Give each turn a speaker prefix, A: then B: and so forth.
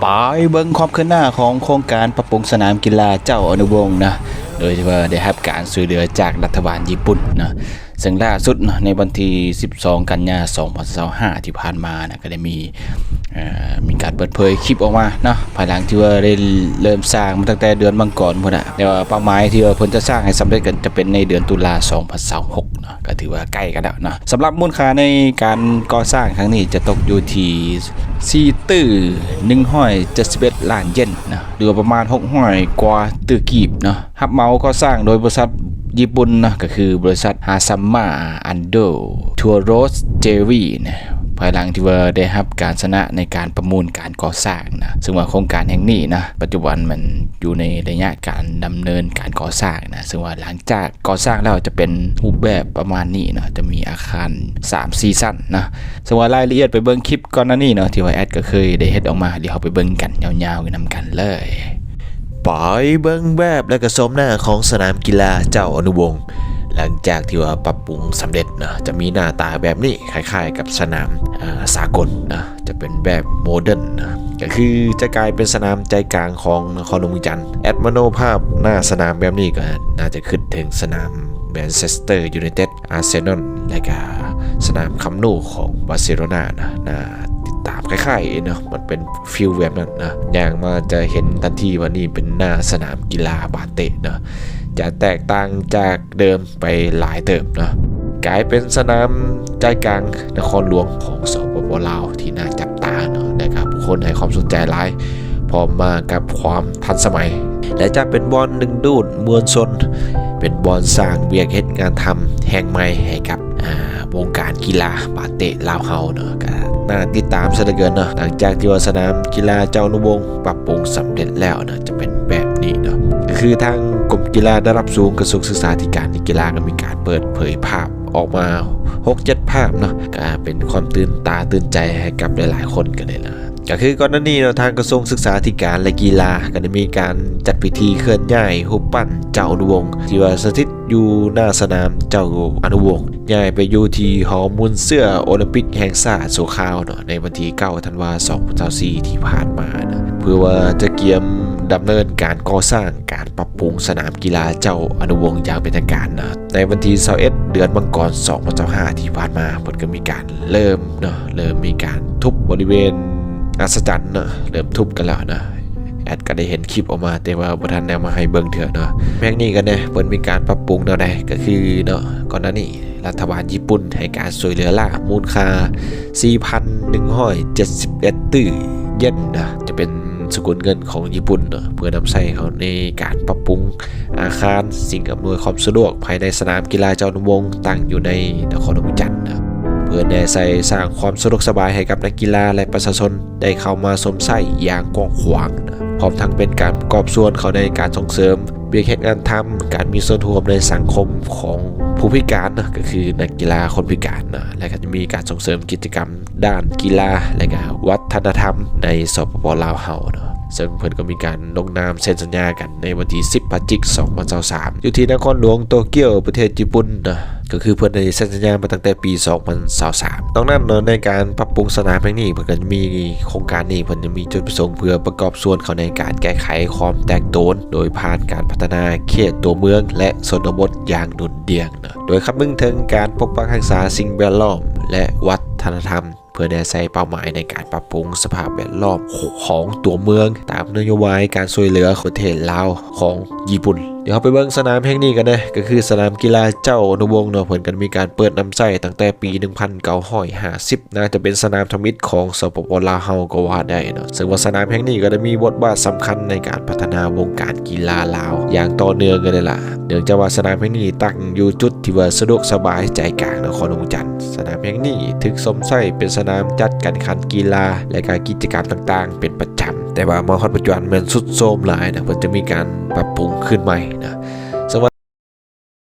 A: ไปเบิ่งความคืบหน้าของโครงการปรับปรุงสนามกีฬาเจ้าอนุวงศ์นะ โดยที่ว่าได้รับการช่วยเหลือจากรัฐบาลญี่ปุ่นนะซึ่งล่าสุดในวันที่ 12 กันยายน 2025 ที่ผ่านมานะก็ได้มี มีการเปิดเผยคลิปออกมาเนาะภายหลังที่ว่าได้เริ่มสร้างมาตั้งแต่เดือนมังกรพุ่นน่ะแต่ว่าเป้าหมายที่ว่าเพิ่นจะสร้างให้สำเร็จกันจะเป็นในเดือนตุลา2026เนาะก็ถือว่าใกล้กันแล้วเนาะสำหรับมูลค่าในการก่อสร้างครั้งนี้จะตกอยู่ที่4ตื้อ171ล้านเยนนะหรือประมาณ600กว่าตื้อกีบเนาะรับเมาก่อสร้างโดยบริษัทญี่ปุ่นนะก็คือบริษัทฮาซัมมาอันโดทัวโรสเจวีนะ ภายหลังที่ว่าได้รับการชนะในการประมูลการก่อสร้างนะซึ่งว่าโครงการแห่งนี้นะปัจจุบันมันอยู่ในระยะการดำเนินการก่อสร้างนะซึ่งว่าหลังจากก่อสร้างแล้วจะเป็นรูปแบบประมาณนี้นะจะมีอาคาร3ซีซั่นนะซึ่งว่ารายละเอียดไปเบิ่งคลิปก่อนหน้านี้เนาะที่ว่าแอดก็เคยได้เฮ็ดออกมาเดี๋ยวเราไปเบิ่งกันยาวๆกันนำกันเลย
B: ปล่อยเบิ้งแบบและก็สมหน้าของสนามกีฬาเจ้าอนุวงศ์หลังจากที่ว่าปรับปรุงสำเร็จ นะจะมีหน้าตาแบบนี้คล้ายๆ กับสนามสากลนะจะเป็นแบบโมเดิร์นนะก็คือจะกลายเป็นสนามใจกลางของนครหลวงจันทร์แอดมโนภาพหน้าสนามแบบนี้ก็น่าจะขึ้นถึงสนามแมนเชสเตอร์ยูไนเต็ดอาร์เซนอลและก็สนามคัมนูของบาร์เซโลนานะน่าติดตามคล้ายๆเนาะมันเป็นฟิลแบบนั้นนะอย่างมาจะเห็นทันทีว่านี่เป็นหน้าสนามกีฬาบาเตะนะจะแตกต่างจากเดิมไปหลายเติมเนาะ กลายเป็นสนามใจกลางนครหลวงของสปปลาวที่น่าจับตาเนาะนะครับ ผู้คนให้ความสนใจหลายพร้อมมากับความทันสมัย และจะเป็นบอลดึงดูดมวลชนเป็นบอลสร้างเวียกเฮ็ดงานทำแห่งใหม่ให้กับอ่าวงการกีฬาบาเตะลาวเฮาเนาะก็น่าติดตามซะเหลือเกินเนาะหลังจากที่ว่าสนามกีฬาเจ้านุวงศ์ปรับปรุงสำเร็จแล้วเนาะจะเป็นแบบนี้เนาะก็คือทางกรมกีฬาได้รับสูงกระทรวงศึกษาธิการในกีฬาก็มีการเปิดเผยภาพ ออกมา 6-7 ภาพเนาะก็เป็นความตื่นตาตื่นใจให้กับหลาย ๆ คนกันเลยนะ ก็คือก่อนหน้านี้เนาทางกระทรวงศึกษาธิการและกีฬาก็ได้มีการจัดพิธีเคลื่อนย้ายรูปปั้นเจ้าอนุวงศ์ที่ว่าสถิตอยู่หน้าสนามเจ้าอนุวงศ์ย้ายไปอยู่ที่หอมูลเสื้อโอลิมปิกแห่งชาติโซคาวเนาะในวันที่9ธันวาคม2024ที่ผ่านมานะเพื่อว่าจะเกียมดำเนินการก่อสร้างการปรับปรุงสนามกีฬาเจ้าอนุวงศ์อย่างเป็นทางการนะในวันที่21เดือนมังกร2025ที่ผ่านมาเพิ่นก็มีการเริ่มเนาะเริ่มมีการทุบบริเวณ อัศจรรย์เนอะเริ่มทุบกันแล้วนะแอดก็ได้เห็นคลิปออกมา แต่ว่าบทันเอามาให้เบิ่งเถอะเนาะแม่งนี่กันเนี่ยเพิ่นมีการปรับปรุงแนวใดก็คือเนาะก่อนหน้านี้รัฐบาลญี่ปุ่นให้การช่วยเหลือล่ามูลค่า 4,171ตื้อเยนนะจะเป็นสกุลเงินของญี่ปุ่นเนาะเพื่อนำใช้เขาในการปรับปรุงอาคารสิ่งอำนวยความสะดวกภายในสนามกีฬาเจ้าหนวงตั้งอยู่ในนครหลวงจันทร์นะ พื่อแน่ใส่สร้างความสะดวกสบายให้กับนักกีฬาและประชาชนได้เข้ามาสมใส่อย่างกว้างขวางนะพร้อมทั้งเป็นการประกอบส่วนเขาในการส่งเสริมเบียกแห่งงานทำการมีส่วนร่วมในสังคมของผู้พิการนะก็คือนักกีฬาคนพิการนะและก็จะมีการส่งเสริมกิจกรรมด้านกีฬาและก็วัฒนธรรมในสปปลาวเฮาเนาะ ซึ่งเพิ่นก็มีการลงนามเซ็นสัญญากันในวันที่ 10พฤศจิกายน2023อยู่ที่นครหลวงโตเกียวประเทศญี่ปุ่นนะก็คือเพิ่อนได้เซ็นสัญญามาตั้งแต่ปี 2023ตรงนั้นเนาะในการปรับปรุงสนามแห่งนี้เพิ่นก็จะมีโครงการนี้เพิ่นจะมีจุดประสงค์เพื่อประกอบส่วนเขาในการแก้ไขความแตกโตน โดยผ่านการพัฒนาเขตตัวเมือง และชนบทอย่างดุนเดียงนะโดยคำนึงถึงการปกปักรักษาสิ่งแวดล้อม และวัฒนธรรม พื่อได้ใส่เป้าหมายในการปรับปรุงสภาพแวดล้อมของตัวเมือง ตามนโยบายการช่วยเหลือของประเทศลาวของญี่ปุ่น ดี๋ยวเราไปเบิ่งสนามแห่งนี้กันนะก็คือสนามกีฬาเจ้าอนุวงศ์เนาะเพิ่นกันมีการเปิดน้ำใจตั้งแต่ปี 1950น่าจะเป็นสนามทมิตรของสปปลาวเฮาก็ว่าได้เนาะซึ่งว่าสนามแห่งนี้ก็ได้มีบทบาทสำคัญในการพัฒนาวงการกีฬาลาว อย่างต่อเนื่องกันเลยล่ะเนื่องจากว่าสนามแห่งนี้ตั้งอยู่จุดที่ว่าสะดวกสบายใจกลางนครหลวงจันทร์สนามแห่งนี้ถึกสมใส่เป็นสนามจัดการแข่งขันกีฬาและการกิจกรรมต่างๆ เป็นประจำ แต่ว่ามาฮอดปัจจุบันมันสุดโทรมหลายนะเพิ่นจะมีการปรับปรุงขึ้นใหม่นะ